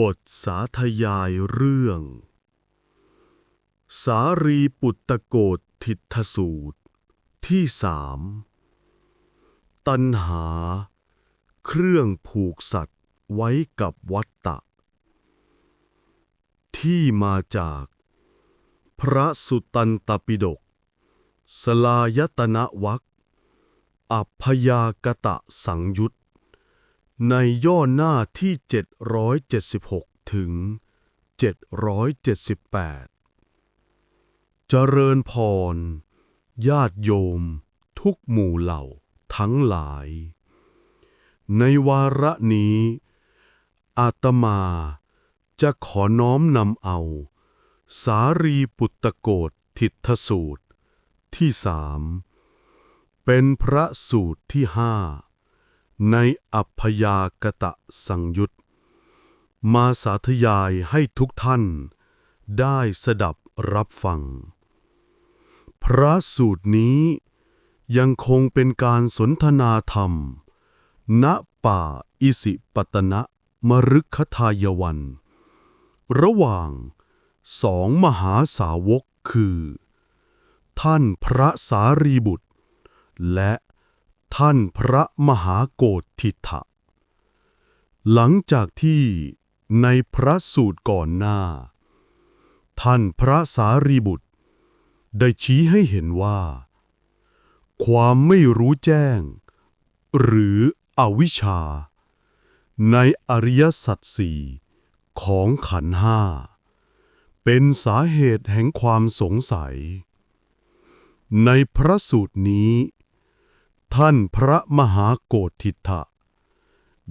บทสาธยายเรื่อง สารีปุตตโกฏทิฏฐสูตร ที่สามตัณหา เครื่องผูกสัตว์ไว้กับวัตตะ ที่มาจาก พระสุตตันตปิฎกสลายตนะวักอัพยากตะสังยุต ในย่อหน้าที่ 776 ถึง 778 เจริญพร ญาติโยม ทุกหมู่เหล่าทั้งหลาย ในวาระนี้ อาตมาจะขอน้อมนำเอา สารีปุตตโกฏทิฏฐสูตร ที่สามเป็นพระสูตรที่ห้า ในอัพยากตะสังยุตมาสาธยายให้ทุกท่าน ได้สดับรับฟัง พระสูตรนี้ยังคงเป็นการสนทนาธรรม ณป่าอิสิปตนะมฤคทายวัน ระหว่างสองมหาสาวกคือ ท่านพระสารีบุตร และ ท่านพระมหาโกฏทิฐะหลังจากที่ในพระสูตรก่อนหน้า ท่านพระสารีบุตร ได้ชี้ให้เห็นว่า ความไม่รู้แจ้ง หรืออวิชชา ในอริยสัจสี่ของขันห้า เป็นสาเหตุแห่งความสงสัย ในพระสูตรนี้ ท่านพระมหาโกฏทิฐะ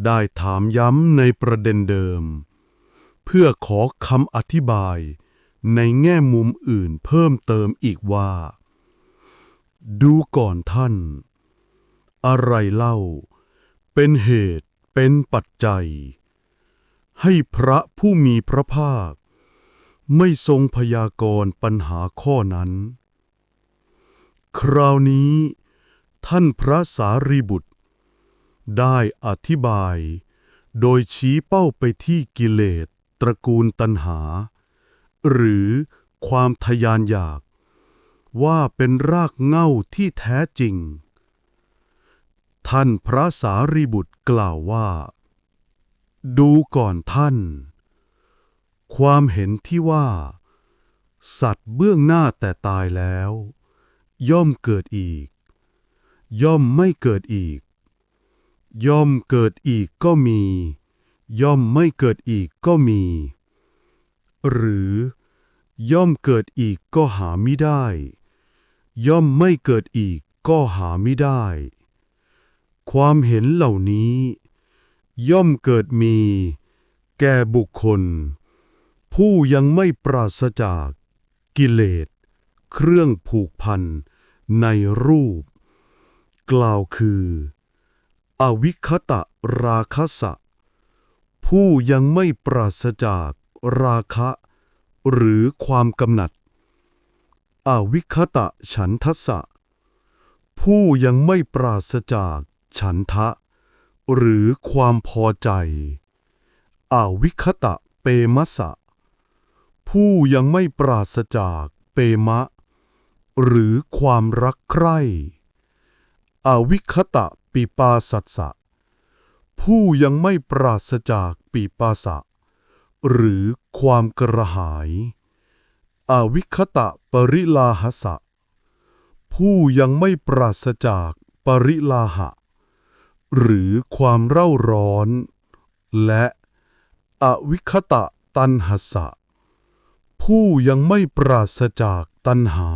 ได้ถามย้ำในประเด็นเดิม เพื่อขอคำอธิบายในแง่มุมอื่นเพิ่มเติมอีกว่า ดูก่อนท่าน อะไรเล่า เป็นเหตุเป็นปัจจัย ให้พระผู้มีพระภาค ไม่ทรงพยากรณ์ปัญหาข้อนั้น คราวนี้ ท่านพระสารีบุตร ได้อธิบาย โดยชี้เป้าไปที่กิเลสตระกูลตัณหา หรือความทยานอยาก ว่าเป็นรากเหง้าที่แท้จริง ท่านพระสารีบุตรกล่าวว่า ดูก่อนท่าน ความเห็นที่ว่า สัตว์เบื้องหน้าแต่ตายแล้ว ย่อมเกิดอีก ย่อมไม่เกิดอีก ย่อมเกิดอีกก็มี ย่อมไม่เกิดอีกก็มี หรือ ย่อมเกิดอีกก็หาไม่ได้ ย่อมไม่เกิดอีกก็หาไม่ได้ ความเห็นเหล่านี้ ย่อมเกิดมี แก่บุคคล ผู้ยังไม่ปราศจากกิเลส เครื่องผูกพันในรูป กล่าวคือ อวิคตะราคะสะ ผู้ยังไม่ปราศจากราคะ หรือความกำหนัด อวิคตะฉันทสะ ผู้ยังไม่ปราศจากฉันทะ หรือความพอใจ อวิคตะเปมะสะ ผู้ยังไม่ปราศจากเปมะ หรือความรักใคร่ อวิคตะปิปาสัสสะ ผู้ยังไม่ปราศจากปีปาสะ หรือความกระหาย อวิคตะปริลาหสะ ผู้ยังไม่ปราศจากปริลาหะ หรือความเร่าร้อน และอวิคตะตันหสะ ผู้ยังไม่ปราศจากตัณหา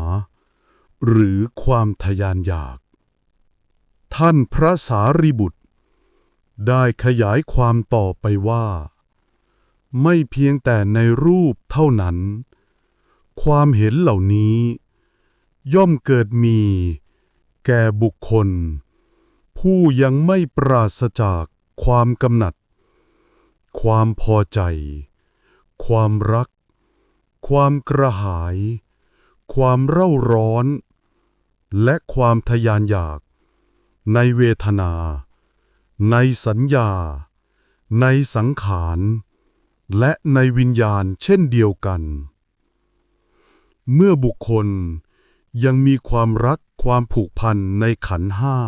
หรือความทยานอยาก ท่านพระสารีบุตร ได้ขยายความต่อไปว่า ไม่เพียงแต่ในรูปเท่านั้น ความเห็นเหล่านี้ ย่อมเกิดมี แก่บุคคล ผู้ยังไม่ปราศจากความกำหนัด ความพอใจ ความรัก ความกระหาย ความเร่าร้อน และความทยานอยาก ในเวทนา ในสัญญา ในสังขาร และในวิญญาณเช่นเดียวกัน เมื่อบุคคลยังมีความรักความผูกพันในขันห้า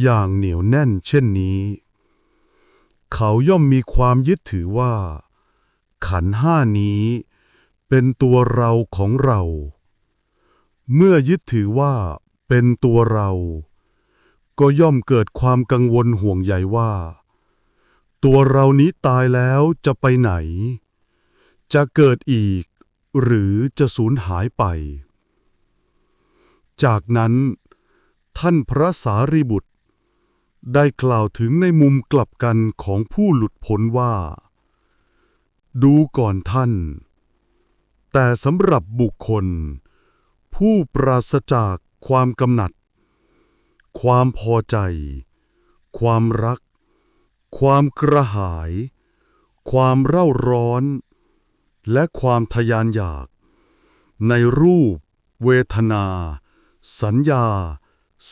อย่างเหนียวแน่นเช่นนี้ เขาย่อมมีความยึดถือว่า ขันห้านี้เป็นตัวเราของเรา เมื่อยึดถือว่าเป็นตัวเรา ก็ย่อมเกิดความกังวลห่วงใยว่า ตัวเรานี้ตายแล้วจะไปไหน จะเกิดอีก หรือจะสูญหายไป จากนั้น ท่านพระสารีบุตร ได้กล่าวถึงในมุมกลับกันของผู้หลุดพ้นว่า ดูก่อนท่าน แต่สำหรับบุคคล ผู้ปราศจากความกำหนัด ความพอใจ ความรัก ความกระหาย ความเร่าร้อน และความทยานอยาก ในรูป เวทนา สัญญา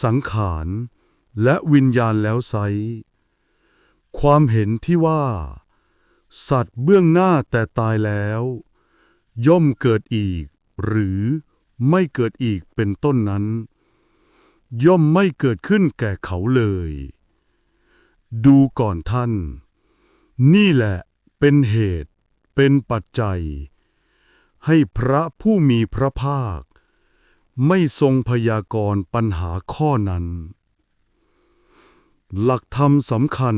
สังขาร และวิญญาณแล้วไซความเห็นที่ว่า สัตว์เบื้องหน้าแต่ตายแล้ว ย่อมเกิดอีก หรือไม่เกิดอีกเป็นต้นนั้น ย่อมไม่เกิดขึ้นแก่เขาเลย ดูก่อนท่าน นี่แหละเป็นเหตุเป็นปัจจัย ให้พระผู้มีพระภาค ไม่ทรงพยากรณ์ปัญหาข้อนั้น หลักธรรมสำคัญ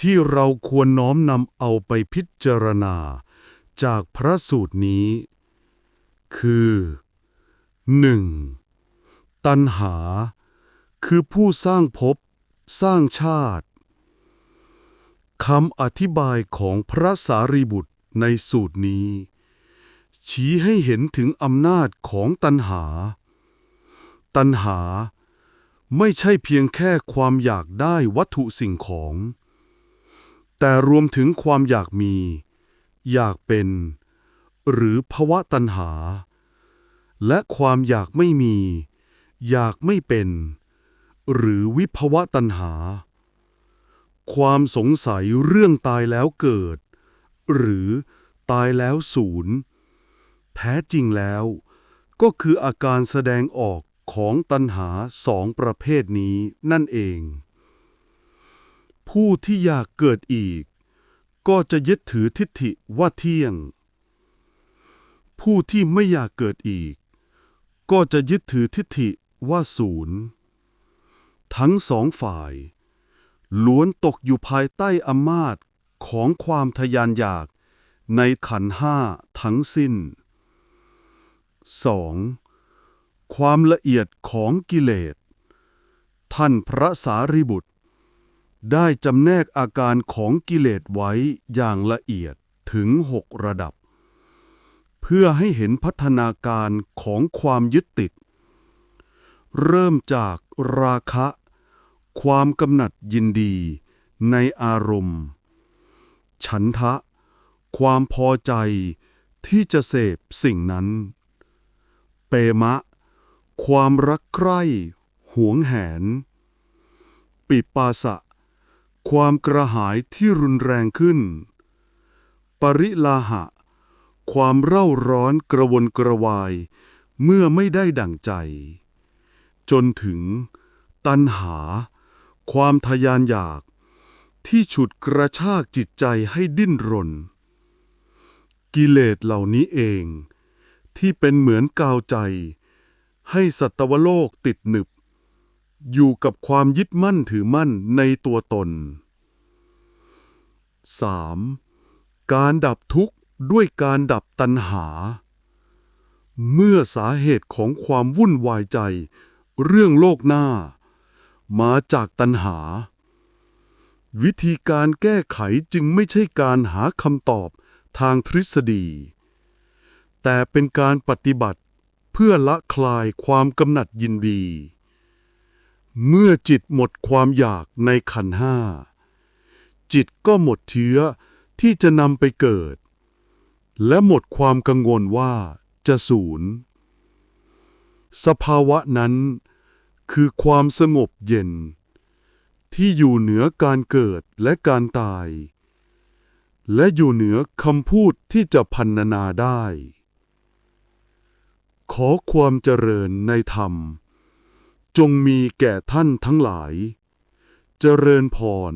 ที่เราควรน้อมนำเอาไปพิจารณาจากพระสูตรนี้ คือ 1. ตัณหา คือผู้สร้างภพสร้างชาติคำอธิบายของพระสารีบุตรในสูตรนี้ ชี้ให้เห็นถึงอำนาจของตัณหา ตัณหาไม่ใช่เพียงแค่ความอยากได้วัตถุสิ่งของ แต่รวมถึงความอยากมี อยากเป็น หรือภวะตัณหา และความอยากไม่มี อยากไม่เป็น หรือวิภวะตัณหา ความสงสัยเรื่องตายแล้วเกิด หรือตายแล้วสูญแท้จริงแล้ว ก็คืออาการแสดงออกของตัณหาสองประเภทนี้นั่นเอง ผู้ที่อยากเกิดอีก ก็จะยึดถือทิฏฐิว่าเที่ยง ผู้ที่ไม่อยากเกิดอีก ก็จะยึดถือทิฏฐิ ว่าศูนย์ ทั้งสองฝ่าย ล้วนตกอยู่ภายใต้อำนาจของความทยานอยากในขันห้าทั้งสิ้น 2. ความละเอียดของกิเลส ท่านพระสารีบุตร ได้จำแนกอาการของกิเลสไว้อย่างละเอียดถึงหกระดับ เพื่อให้เห็นพัฒนาการของความยึดติด เริ่มจากราคะ ความกำหนัดยินดีในอารมณ์ ฉันทะ ความพอใจที่จะเสพสิ่งนั้น เปมะ ความรักใคร่หวงแหน ปิปาสะ ความกระหายที่รุนแรงขึ้น ปริลาหะ ความเร่าร้อนกระวนกระวาย เมื่อไม่ได้ดั่งใจ จนถึง ตัณหา ความทยานอยาก ที่ฉุดกระชากจิตใจให้ดิ้นรน กิเลสเหล่านี้เอง ที่เป็นเหมือนกาวใจ ให้สัตวโลกติดหนึบ อยู่กับความยึดมั่นถือมั่นในตัวตน 3. การดับทุกข์ด้วยการดับตัณหา เมื่อสาเหตุของความวุ่นวายใจ เรื่องโลกหน้า มาจากตัณหา วิธีการแก้ไขจึงไม่ใช่การหาคำตอบทางทฤษฎี แต่เป็นการปฏิบัติเพื่อละคลายความกำหนัดยินดี เมื่อจิตหมดความอยากในขันห้า จิตก็หมดเชื้อที่จะนำไปเกิด และหมดความกังวลว่าจะสูญ สภาวะนั้น คือความสงบเย็น ที่อยู่เหนือการเกิดและการตาย และอยู่เหนือคำพูดที่จะพันนาได้ ขอความเจริญในธรรม จงมีแก่ท่านทั้งหลาย เจริญพร